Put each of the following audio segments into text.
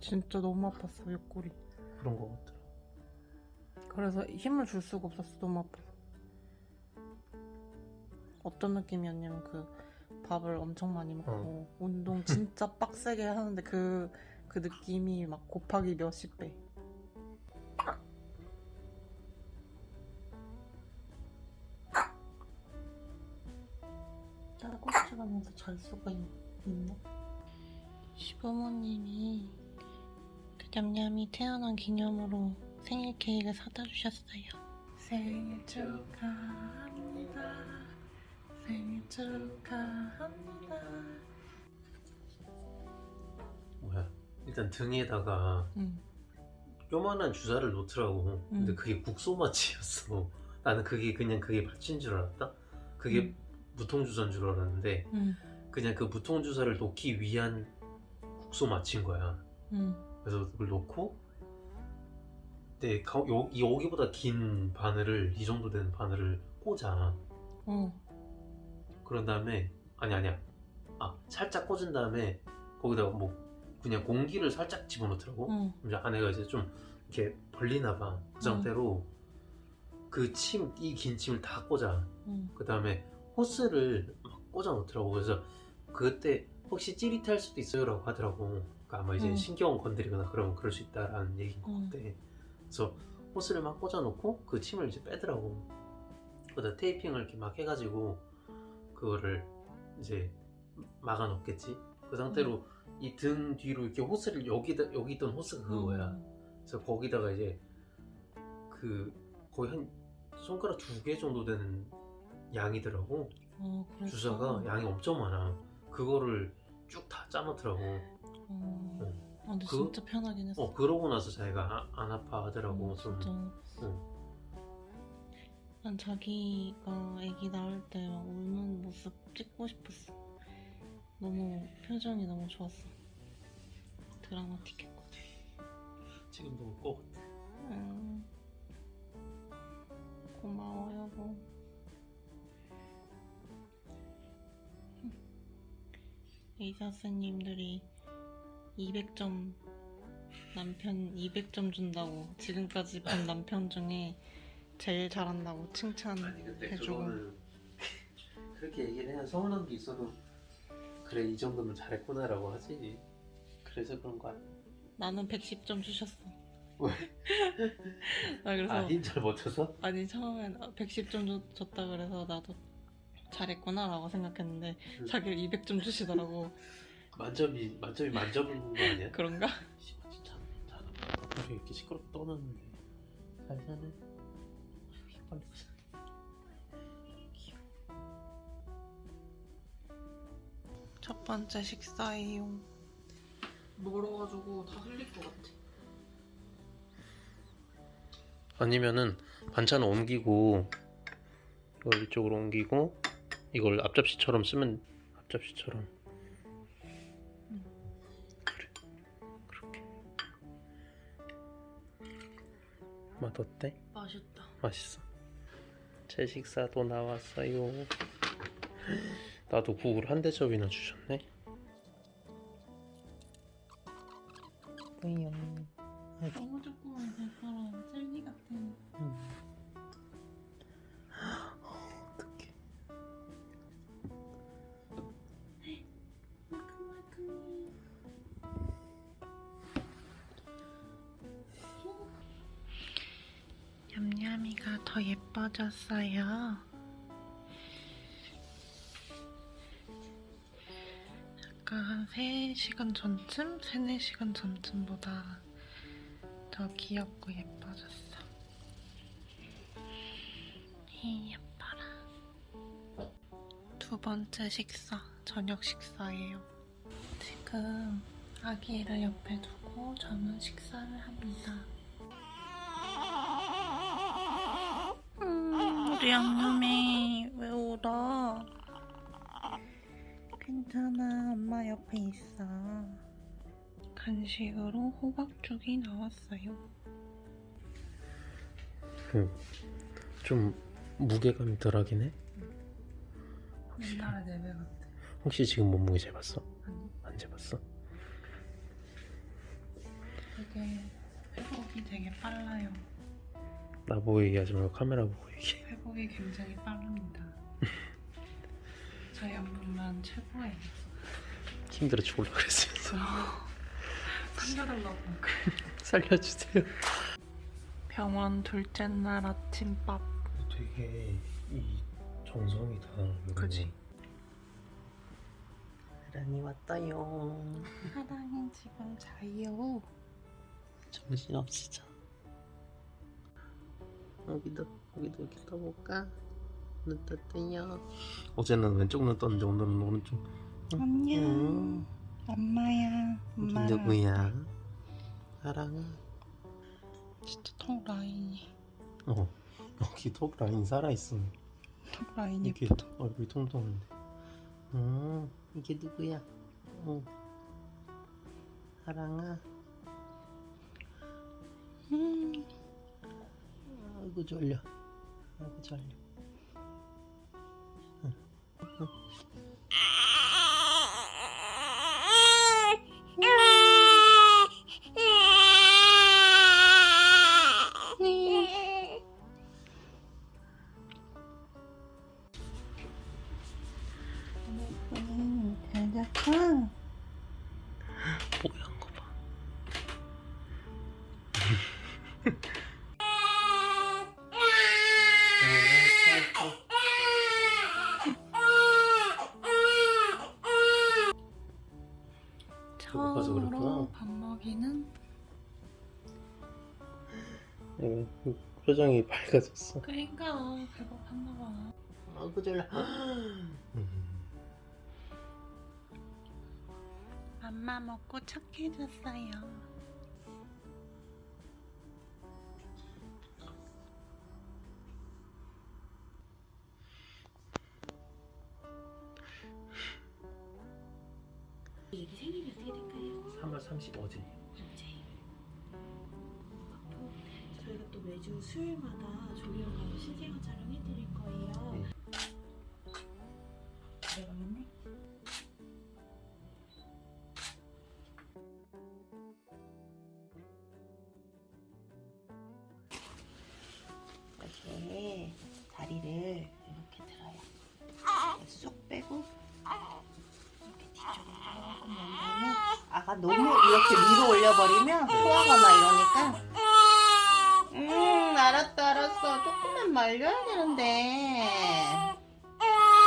진짜 너무 아팠어 옆구리. 그런 거 같더라. 그래서 힘을 줄 수가 없었어 너무 아파서. 어떤 느낌이었냐면 그 밥을 엄청 많이 먹고 운동 진짜 빡세게 하는데 그 그 느낌이 막 곱하기 몇십 배. 딸꾹질 하면서 잘 수가 있, 있네. 시부모님이 그 냠냠이 태어난 기념으로 생일 케이크를 사다 주셨어요. 생일 축하합니다. 생일 축하합니다. 뭐야? 일단 등에다가 응. 요만한 주사를 놓더라고. 근데 음. 그게 국소마취였어. 나는 그게 그냥 그게 받친 줄 알았다. 그게 음. 무통 주사인 줄 알았는데 응. 그냥 그 무통 주사를 놓기 위한 국소마취인 거야. 응. 그래서 그걸 놓고 네, 가- 여, 여기보다 긴 바늘을 이 정도 되는 바늘을 꽂아. 어. 그런 다음에 아니 아니야. 아 살짝 꽂은 다음에 거기다가 뭐 그냥 공기를 살짝 집어넣더라고. 응. 이제 아내가 이제 좀 이렇게 벌리나 봐. 그 상태로 그 침, 이 긴 침을 다 꽂아. 응. 그 다음에 호스를 막 꽂아 놓더라고. 그래서 그때 혹시 찌릿할 수도 있어요라고 하더라고. 그러니까 아마 이제 음. 신경 건드리거나 그러면 그럴 수 있다라는 얘기인 것 음. 같아. 그래서 호스를 막 꽂아 놓고 그 침을 이제 빼더라고. 그다 테이핑을 이렇게 막 해가지고 그거를 이제 막아 놓겠지. 그 상태로 이 등 뒤로 이렇게 호스를 여기다 여기 있던 호스가 그거야. 그래서 거기다가 이제 그 거의 한 손가락 두 개 정도 되는 양이더라고. 어. 주사가 양이 엄청 많아. 그거를 쭉 다 짜놓더라고. 어. 응. 아, 근데 그- 진짜 편하긴 했어. 어 그러고 나서 자기가 아- 안 아파 하더라고. 어, 좀. 진짜. 응. 난 자기가 아기 낳을 때 막 우는 모습 찍고 싶었어. 너무 표정이 너무 좋았어. 드라마틱했거든. 지금도 같아. 음. 고마워 여보. 의사 선생님들이 200점 남편 200점 준다고 지금까지 본 남편 중에 제일 잘한다고 칭찬 아니 근데 해주고. 그거는 그렇게 얘기를 해야 서운한 게 있어도 그래 이 정도면 잘했구나라고 하지. 그래서 그런 거 아니야. 나는 110점 주셨어. 왜? 아 그래서 아힘 잘 못 쳐서? 아니 처음엔 110점 줬다 그래서 나도 잘했구나 라고 생각했는데 응. 자기가 200점 주시더라고 만점이 만점이 만점인 거 아니야? 그런가? 씨발 진짜 이렇게 시끄럽게 떠났는데 잘 사네. 빨리 가자. 첫 번째 식사예요 멀어가지고 다 흘릴 것 같아 아니면은 반찬을 옮기고 이걸 이쪽으로 옮기고 이걸 앞접시처럼 쓰면 앞접시처럼 맛 어때? 맛있다. 맛있어. 제 식사도 나왔어요 나도 국을 한 대접이나 주셨네. 뿌잉 너무 조그만 달콤한 젤리 같은. 어 더 예뻐졌어요. 약간 한 3시간 전쯤? 3, 4시간 전쯤보다 더 귀엽고 예뻐졌어. 히 예뻐라. 두 번째 식사, 저녁 식사예요. 지금 아기를 옆에 두고 저는 식사를 합니다 음, 우리 양념이 왜 울어? 괜찮아, 엄마 옆에 있어. 간식으로 호박죽이 나왔어요. 좀 무게감이 덜하긴 해 옛날에 내배 같아. 혹시 지금 몸무게 재봤어? 아니, 안 재봤어? 되게 회복이 되게 빨라요. 나보고 얘기하지 말고 카메라 보고 얘기해 회복이 굉장히 빠릅니다. 저희 엄마만 최고예요. 힘들어 죽을라 그랬으면서 살려달라고. 살려주세요 병원 둘째 날 아침밥. 되게 이 정성이다. 그치. 하랑이 왔다요 사랑이 지금 자요. 정신없이 자 여기도 여기도 이렇게 떠볼까? 눈 떴대요 어제는 왼쪽 눈 떴는데 오늘은 오른쪽 안녕. 음. 엄마야. 이게 누구야? 하랑아 진짜 턱 라인이. 어 여기 톡 라인 살아 있어 턱 라인이 이게 예쁘다. 얼굴이 통통한데 음 이게 누구야? 어 하랑아 음. 아이고 졸려. 아이고 졸려. 음, 네, 표정이 밝아졌어 그러니까 배고팠나 봐. 아이고 졸려 음. 맘마 먹고 착해졌어요. 얘기 생일이 어떻게 될까요? 3월 35일 이제 매주 수요일마다 조리원가로 실생활 촬영해드릴 거예요. 네. 내려가겠네. 이렇게 다리를 이렇게 들어요. 이렇게 쏙 빼고 이렇게 뒤쪽으로 조금 난 다음에 아가 너무 이렇게 위로 올려버리면 소화가나 이러니까 음 알았어 조금만 말려야 되는데.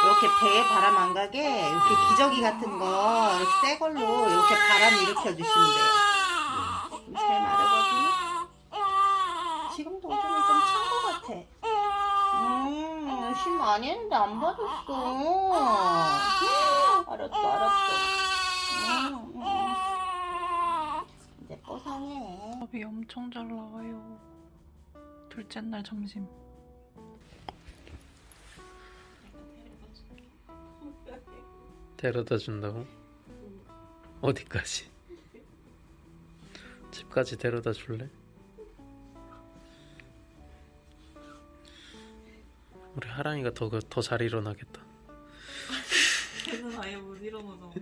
이렇게 배에 바람 안 가게 이렇게 기저귀 같은 거 이렇게 새 걸로 이렇게 바람 일으켜 주시면 돼요. 좀잘 마르거든요 지금도 오줌이 좀 찬 것 같아. 음 열심히 많이 했는데 안 받았어. 알았어 알았어. 음, 음. 이제 뽀송해. 밥이 엄청 잘 나와요. 둘째 날 점심. 데려다 준다고? 어디까지? 집까지 데려다 줄래? 우리 하랑이가 더 더 잘 일어나겠다. 걔는 아예 못 일어나서.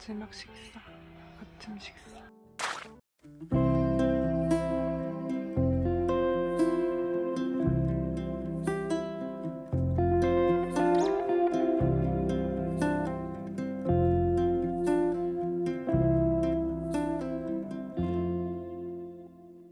마지막 식사, 아침 식사.